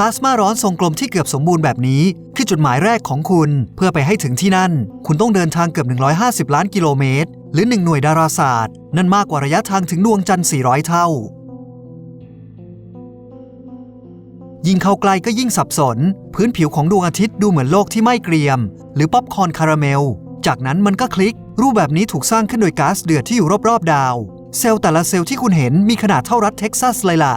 ลาสมาร้อนทรงกลมที่เกือบสมบูรณ์แบบนี้ คือจุดหมายแรกของคุณ เพื่อไปให้ถึงที่นั่น คุณต้องเดินทางเกือบ 150 ล้านกิโลเมตร หรือ 1 หน่วยดาราศาสตร์ นั่นมากกว่าระยะทางถึงดวงจันทร์ 400 เท่า ยิ่งเข้าใกลก็ยิ่งสับสน พื้นผิวของดวงอาทิตย์ดูเหมือนโลกที่ไม่เกรียม หรือป๊อปคอร์นคาราเมล จากนั้นมันก็คลิก รูปแบบนี้ถูกสร้างขึ้นโดยก๊าซเดือดที่อยู่รอบๆดาว เซลล์แต่ละเซลล์ที่คุณเห็นมีขนาดเท่ารัฐเท็กซัสเลยล่ะ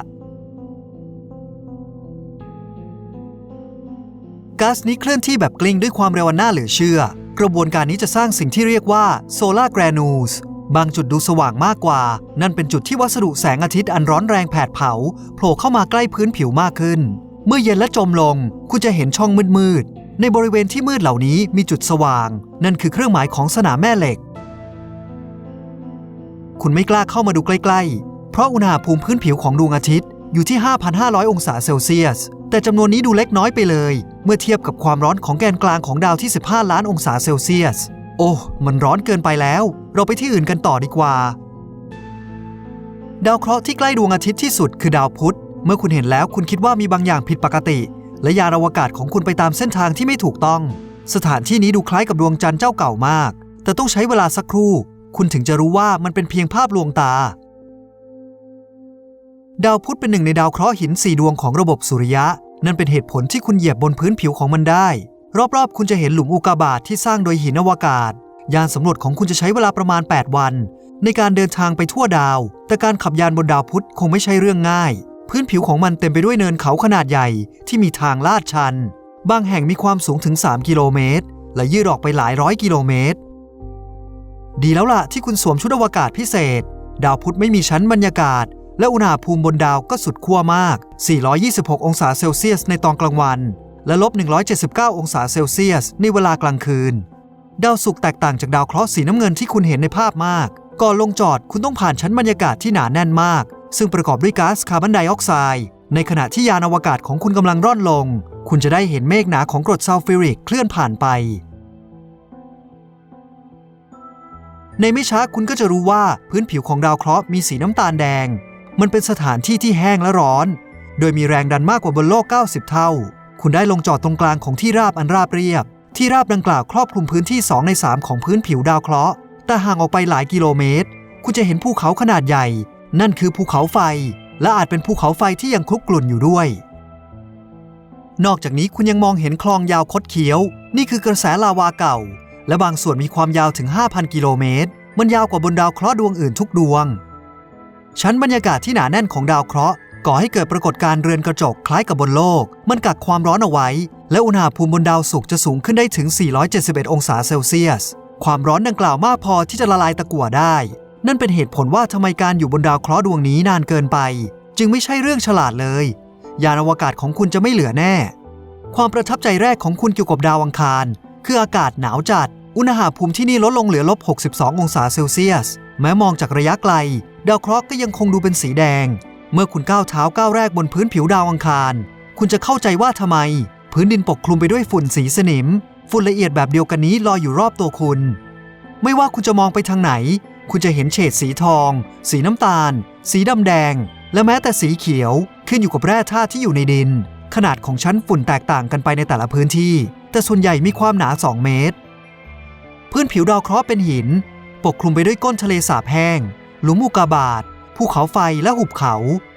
ก๊าซนี้เคลื่อนที่แบบกลิ้งด้วยความเร็วนน่าเหลือเชื่อ กระบวนการนี้จะสร้างสิ่งที่เรียกว่าโซลาร์แกรนูสบางจุดดูสว่างมากกว่า นั่นเป็นจุดที่วัสดุแสงอาทิตย์อันร้อนแรงแผดเผาโผล่เข้ามาใกล้พื้นผิวมากขึ้น เมื่อเย็นและจมลง คุณจะเห็นช่องมืดๆ ในบริเวณที่มืดเหล่านี้มีจุดสว่าง นั่นคือเครื่องหมายของสนามแม่เหล็ก คุณไม่กล้าเข้ามาดูใกล้ ๆ เพราะอุณหภูมิพื้นผิวของดวงอาทิตย์ อยู่ที่ 5,500 องศาเซลเซียส แต่จำนวนนี้ดูเล็กน้อยไปเลย เมื่อเทียบกับความร้อนของแกนกลางของดาวที่ 15 ล้านองศาเซลเซียส โอ้ มันร้อนเกินไปแล้ว เราไปที่อื่นกันต่อดีกว่า ดาวเคราะห์ที่ใกล้ดวงอาทิตย์ที่สุดคือดาวพุธ เมื่อคุณเห็นแล้วคุณคิดว่ามีบางอย่างผิดปกติ และยานอวกาศของคุณไปตามเส้นทางที่ไม่ถูกต้อง สถานที่นี้ดูคล้ายกับดวงจันทร์เจ้าเก่ามาก แต่ต้องใช้เวลาสักครู่ คุณถึงจะรู้ว่ามันเป็นเพียงภาพลวงตา ดาวพุธเป็นหนึ่งในดาวเคราะห์หินสี่ดวงของระบบสุริยะ นั่นเป็นเหตุผลที่คุณเหยียบบนพื้นผิวของมันได้ รอบๆ คุณจะเห็นหลุมอุกกาบาตที่สร้างโดยหินอวกาศ ยานสำรวจของคุณจะใช้เวลาประมาณ 8 วัน ในการเดินทางไปทั่วดาว แต่การขับยานบนดาวพุธคงไม่ใช่เรื่องง่าย พื้นผิวของมันเต็มไปด้วยเนินเขาขนาดใหญ่ที่มีทางลาดชัน บางแห่งมีความสูงถึง 3 กิโลเมตร และยืดออกไปหลายร้อยกิโลเมตร ดีแล้วล่ะที่คุณสวมชุดอวกาศพิเศษ ดาวพุธไม่มีชั้นบรรยากาศ และอุณหภูมิบนดาวก็สุดขั้วมาก 426 องศาเซลเซียสในตอนกลางวัน และลบ 179 องศาเซลเซียสในเวลากลางคืน ดาวศุกร์แตกต่างจากดาวเคราะห์สีน้ำเงินที่คุณเห็นในภาพมาก ก่อนลงจอดคุณต้องผ่านชั้นบรรยากาศที่หนาแน่นมาก ซึ่งประกอบด้วยก๊าซคาร์บอนไดออกไซด์ในขณะที่ยานอวกาศของคุณกำลังร่อนลง คุณจะได้เห็นเมฆหนาของกรดซัลฟิริกเคลื่อนผ่านไป ในไม่ช้าคุณก็จะรู้ว่าพื้นผิวของดาวเคราะห์มีสีน้ำตาลแดง มันเป็นสถานที่ที่แห้งและร้อน โดยมีแรงดันมากกว่าบนโลก 90 เท่า คุณได้ลงจอดตรงกลางของที่ราบอันราบเรียบ ที่ราบดังกล่าวครอบคลุมพื้นที่ 2 ใน 3 ของพื้นผิวดาวเคราะห์ แต่ห่างออกไปหลายกิโลเมตร คุณจะเห็นภูเขาขนาดใหญ่ นั่นคือภูเขาไฟ และอาจเป็นภูเขาไฟที่ยังคลุกกลุ่นอยู่ด้วย นอกจากนี้คุณยังมองเห็นคลองยาวคดเคี้ยว นี่คือกระแสลาวาเก่า และบางส่วนมีความยาวถึง 5,000 กิโลเมตร มันยาวกว่าบนดาวเคราะห์ดวงอื่นทุกดวง ชั้นบรรยากาศที่หนาแน่นของดาวเคราะห์ก่อให้เกิดปรากฏการณ์เรือนกระจกคล้ายกับบนโลก มันกักความร้อนเอาไว้ และอุณหภูมิบนดาวศุกร์จะสูงขึ้นได้ถึง 471 องศาเซลเซียส ความร้อนดังกล่าวมากพอที่จะละลายตะกั่วได้ นั่นเป็นเหตุผลว่าทำไมการอยู่บนดาวเคราะห์ดวงนี้นานเกินไป จึงไม่ใช่เรื่องฉลาดเลย ยานอวกาศของคุณจะไม่เหลือแน่ ความประทับใจแรกของคุณเกี่ยวกับดาวอังคาร คืออากาศหนาวจัด อุณหภูมิที่นี่ลดลงเหลือลบ 62 องศาเซลเซียส แม้มองจากระยะไกล ดาวเคราะห์ก็ยังคงดูเป็นสีแดง เมื่อคุณก้าวเท้าก้าวแรกบนพื้นผิวดาวอังคาร คุณจะเข้าใจว่าทำไม พื้นดินปกคลุมไปด้วยฝุ่นสีสนิม ฝุ่นละเอียดแบบเดียวกันนี้ลอยอยู่รอบตัวคุณ ไม่ว่าคุณจะมองไปทางไหน คุณจะเห็นเฉดสีทอง สีน้ำตาล สีดำแดง และแม้แต่สีเขียว ขึ้นอยู่กับแร่ธาตุที่อยู่ในดิน ขนาดของชั้นฝุ่นแตกต่างกันไปในแต่ละพื้นที่ แต่ส่วนใหญ่มีความหนา 2 เมตร พื้นผิวดาวเคราะห์เป็นหิน ปกคลุมไปด้วยก้นทะเลสาบแห้ง หลุมอุกาบาตภูเขาไฟและหุบเขา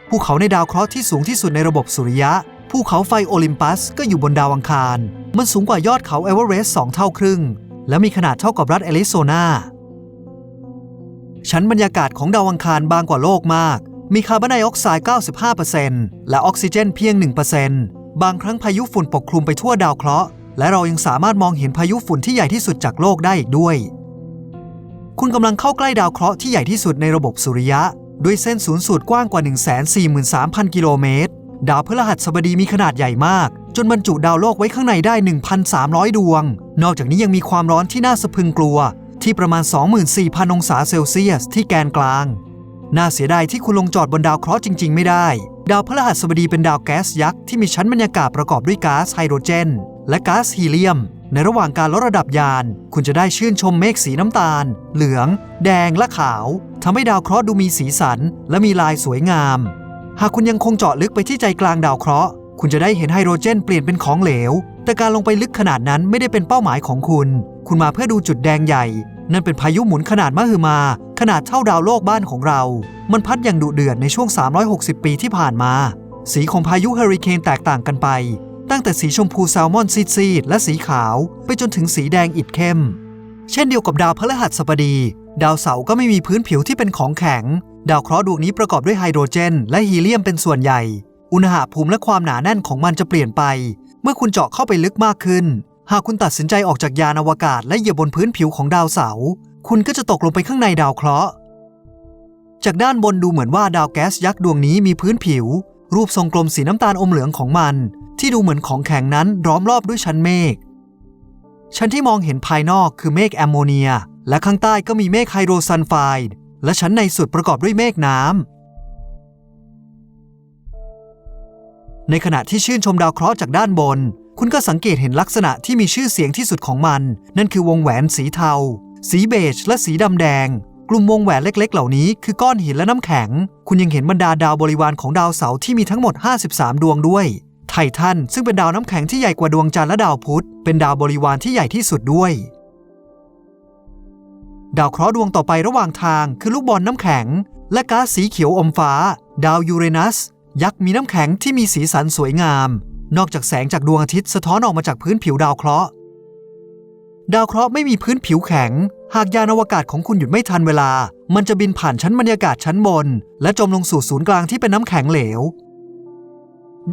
ภูเขาในดาวเคราะห์ที่สูงที่สุดในระบบสุริยะภูเขาไฟโอลิมปัสก็อยู่บนดาวอังคาร มันสูงกว่ายอดเขาเอเวอเรสต์สองเท่าครึ่ง และมีขนาดเท่ากับรัฐแอริโซนา ชั้นบรรยากาศของดาวอังคารบางกว่าโลกมาก มีคาร์บอนไดออกไซด์ 95%และออกซิเจนเพียง 1%บางครั้งพายุฝุ่นปกคลุมไปทั่วดาวเคราะห์ และเรายังสามารถมองเห็นพายุฝุ่นที่ใหญ่ที่สุดจากโลกได้อีกด้วย คุณกำลังเข้าใกล้ดาวเคราะห์ที่ใหญ่ที่สุดในระบบสุริยะ ด้วยเส้นศูนย์สูตรกว้างกว่า 143,000 กิโลเมตร ดาวพฤหัสบดีมีขนาดใหญ่มาก จนบรรจุดาวโลกไว้ข้างในได้ 1,300 ดวง นอกจากนี้ยังมีความร้อนที่น่าสะพรึงกลัว ที่ประมาณ 24,000 องศาเซลเซียส ที่แกนกลาง น่าเสียดายที่คุณลงจอดบนดาวเคราะห์จริง ๆ ไม่ได้ ดาวพฤหัสบดีเป็นดาวแก๊สยักษ์ที่มีชั้นบรรยากาศประกอบด้วยก๊าซไฮโดรเจน และก๊าซฮีเลียม ในระหว่างการลดระดับยาน คุณจะได้ชื่นชมเมฆสีน้ำตาล เหลือง แดงและขาวทำให้ดาวเคราะห์ดูมีสีสัน และมีลายสวยงาม หากคุณยังคงเจาะลึกไปที่ใจกลางดาวเคราะห์ คุณจะได้เห็นไฮโดรเจนเปลี่ยนเป็นของเหลว แต่การลงไปลึกขนาดนั้นไม่ได้เป็นเป้าหมายของคุณ คุณมาเพื่อดูจุดแดงใหญ่ นั่นเป็นพายุหมุนขนาดมหึมา ขนาดเท่าดาวโลกบ้านของเรา มันพัดอย่างดุเดือดในช่วง 360 ปีที่ผ่านมา สีของพายุเฮอริเคนแตกต่างกันไป ตั้งแต่สีชมพูแซลมอนซีดๆและสีขาว ไปจนถึงสีแดงอิฐเข้ม เช่นเดียวกับดาวพฤหัสบดี ดาวเสาร์ก็ไม่มีพื้นผิวที่เป็นของแข็ง ดาวเคราะห์ดวงนี้ประกอบด้วยไฮโดรเจน และฮีเลียมเป็นส่วนใหญ่ อุณหภูมิและความหนาแน่นของมันจะเปลี่ยนไป เมื่อคุณเจาะเข้าไปลึกมากขึ้น หากคุณตัดสินใจออกจากยานอวกาศและเหยียบบนพื้นผิวของดาวเสาร์คุณก็จะตกลงไปข้างในดาวเคราะห์จากด้านบนดูเหมือนว่าดาวแก๊สยักษ์ดวงนี้มีพื้นผิว รูปทรงกลมสีน้ำตาลอมเหลืองของมัน ที่ดูเหมือนของแข็งนั้นล้อมรอบด้วยชั้นเมฆ ชั้นที่มองเห็นภายนอกคือเมฆแอมโมเนีย และข้างใต้ก็มีเมฆไฮโดรซัลไฟด์และชั้นในสุดประกอบด้วยเมฆน้ำ ในขณะที่ชื่นชมดาวเคราะห์จากด้านบน คุณก็สังเกตเห็นลักษณะที่มีชื่อเสียงที่สุดของมัน นั่นคือวงแหวนสีเทา สีเบจ และสีดำแดง กลุ่มวงแหวนเล็ก ๆ เหล่านี้คือก้อนหินและน้ำแข็ง คุณยังเห็นบรรดาดาวบริวารของดาวเสาร์ที่มีทั้งหมด 53 ดวงด้วย ททันซึ่งเป็นดาวน้ำแข็งที่ใหญ่กว่าดวงจันทร์และดาวพุธ เป็นดาวบริวารที่ใหญ่ที่สุดด้วย ดาวเคราะห์ดวงต่อไประหว่างทางคือลูกบอลน้ำแข็ง และก๊าซสีเขียวอมฟ้า ดาวยูเรนัส ยักษ์มีน้ำแข็งที่มีสีสันสวยงาม นอกจากแสงจากดวงอาทิตย์สะท้อนออกมาจากพื้นผิวดาวเคราะห์ดาวเคราะห์ไม่มีพื้นผิวแข็ง หากยานอวกาศของคุณหยุดไม่ทันเวลา มันจะบินผ่านชั้นบรรยากาศชั้นบน และจมลงสู่ศูนย์กลางที่เป็นน้ำแข็งเหลว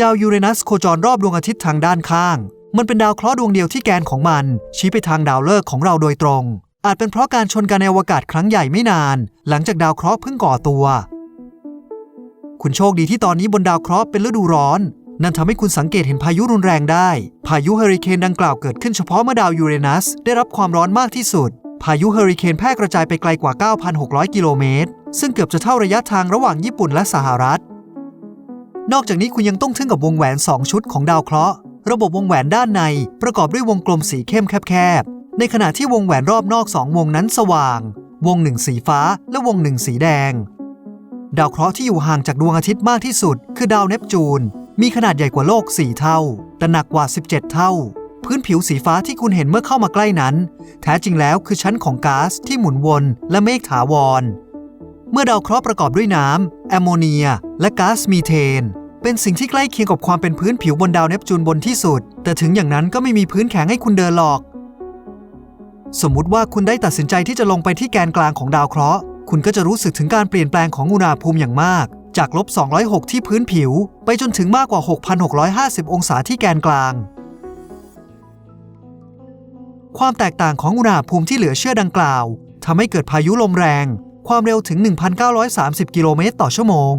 ดาวยูเรนัสโคจรรอบดวงอาทิตย์ทางด้านข้าง มันเป็นดาวเคราะห์ดวงเดียวที่แกนของมัน ชี้ไปทางดาวฤกษ์ของเราโดยตรง อาจเป็นเพราะการชนกันในอวกาศครั้งใหญ่ไม่นาน หลังจากดาวเคราะห์เพิ่งก่อตัว คุณโชคดีที่ตอนนี้บนดาวเคราะห์เป็นฤดูร้อน นั่นทำให้คุณสังเกตเห็นพายุรุนแรงได้ พายุเฮอริเคนดังกล่าวเกิดขึ้นเฉพาะเมื่อดาวยูเรนัสได้รับความร้อนมากที่สุด พายุเฮอริเคนแพร่กระจายไปไกลกว่า 9,600 กิโลเมตร ซึ่งเกือบจะเท่าระยะทางระหว่างญี่ปุ่นและสหรัฐ นอกจากนี้คุณยังต้องทึ่งกับวงแหวน 2 ชุดของดาวเคราะห์ ระบบวงแหวนด้านในประกอบด้วยวงกลมสีเข้มแคบๆ ในขณะที่วงแหวนรอบนอก 2 วงนั้นสว่าง วงหนึ่งสีฟ้าและวงหนึ่งสีแดง ดาวเคราะห์ที่อยู่ห่างจากดวงอาทิตย์มากที่สุด คือดาวเนปจูน มีขนาดใหญ่กว่าโลก 4 เท่า แต่หนักกว่า 17 เท่า พื้นผิวสีฟ้าที่คุณเห็นเมื่อเข้ามาใกล้นั้น แท้จริงแล้วคือชั้นของก๊าซที่หมุนวนและเมฆถาวร เมื่อดาวเคราะห์ประกอบด้วยน้ำแอมโมเนีย และก๊าซมีเทน เป็นสิ่งที่ใกล้เคียงกับความเป็นพื้นผิวบนดาวเนปจูนบนที่สุด แต่ถึงอย่างนั้นก็ไม่มีพื้นแข็งให้คุณเดินหรอก สมมุติว่าคุณได้ตัดสินใจที่จะลงไปที่แกนกลางของดาวเคราะห์ คุณก็จะรู้สึกถึงการเปลี่ยนแปลงของอุณหภูมิอย่างมาก จากลบ206ที่พื้นผิว ไปจนถึงมากกว่า 6,650 องศาที่แกนกลางความแตกต่างของอุณหภูมิที่เหลือเชื่อดังกล่าวทำให้เกิดพายุลมแรง ความเร็วถึง 1,930 กิโลเมตรต่อชั่วโมง